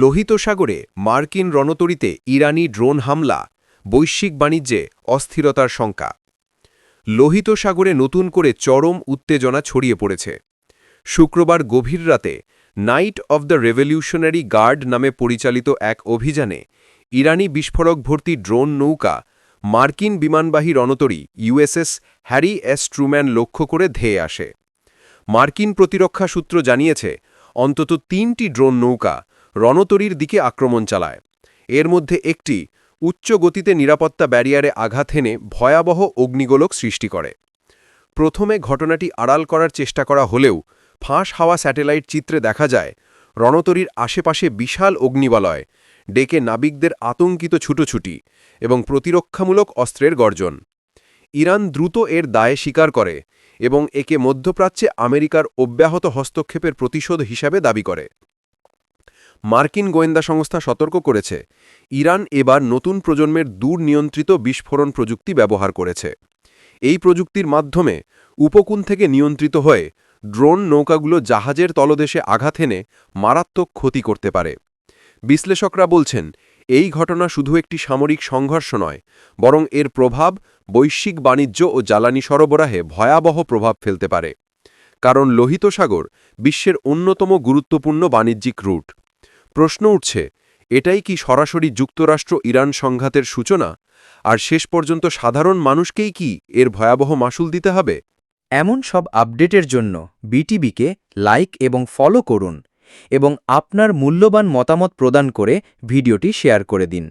লোহিত সাগরে মার্কিন রণতরীতে ইরানি ড্রোন হামলা, বৈশ্বিক বাণিজ্যে অস্থিরতার শঙ্কা। লোহিত সাগরে নতুন করে চরম উত্তেজনা ছড়িয়ে পড়েছে। শুক্রবার গভীর রাতে knight of the Revolutionary Guard নামে পরিচালিত এক অভিযানে ইরানি বিস্ফোরক ভর্তি ড্রোন নৌকা মার্কিন বিমানবাহী রণতরী ইউএসএস হ্যারি এস ট্রুম্যান লক্ষ্য করে ধেয়ে আসে। মার্কিন প্রতিরক্ষা সূত্র জানিয়েছে, অন্তত তিনটি ড্রোন নৌকা রণতরীর দিকে আক্রমণ চালায়। এর মধ্যে একটি উচ্চ গতিতে নিরাপত্তা ব্যারিয়ারে আঘাত হেনে ভয়াবহ অগ্নিগোলক সৃষ্টি করে। প্রথমে ঘটনাটি আড়াল করার চেষ্টা করা হলেও ফাঁস হাওয়া স্যাটেলাইট চিত্রে দেখা যায়, রণতরীর আশেপাশে বিশাল অগ্নিবলয়, ডেকে নাবিকদের আতঙ্কিত ছুটোছুটি এবং প্রতিরক্ষামূলক অস্ত্রের গর্জন। ইরান দ্রুত এর দায়ে স্বীকার করে এবং একে মধ্যপ্রাচ্যে আমেরিকার অব্যাহত হস্তক্ষেপের প্রতিশোধ হিসাবে দাবি করে। মার্কিন গোয়েন্দা সংস্থা সতর্ক করেছে, ইরান এবার নতুন প্রজন্মের দূর নিয়ন্ত্রিত বিস্ফোরণ প্রযুক্তি ব্যবহার করেছে। এই প্রযুক্তির মাধ্যমে উপকূল থেকে নিয়ন্ত্রিত হয়ে ড্রোন নৌকাগুলো জাহাজের তলদেশে আঘাত এনে মারাত্মক ক্ষতি করতে পারে। বিশ্লেষকরা বলছেন, এই ঘটনা শুধু একটি সামরিক সংঘর্ষ নয়, বরং এর প্রভাব বৈশ্বিক বাণিজ্য ও জ্বালানি সরবরাহে ভয়াবহ প্রভাব ফেলতে পারে। কারণ লোহিত সাগর বিশ্বের অন্যতম গুরুত্বপূর্ণ বাণিজ্যিক রুট। প্রশ্ন উঠছে, এটাই কি সরাসরি যুক্তরাষ্ট্র ইরান সংঘাতের সূচনা? আর শেষ পর্যন্ত সাধারণ মানুষকেই কি এর ভয়াবহ মাসুল দিতে হবে? এমন সব আপডেটের জন্য বিটিবিকে লাইক এবং ফলো করুন এবং আপনার মূল্যবান মতামত প্রদান করে ভিডিওটি শেয়ার করে দিন।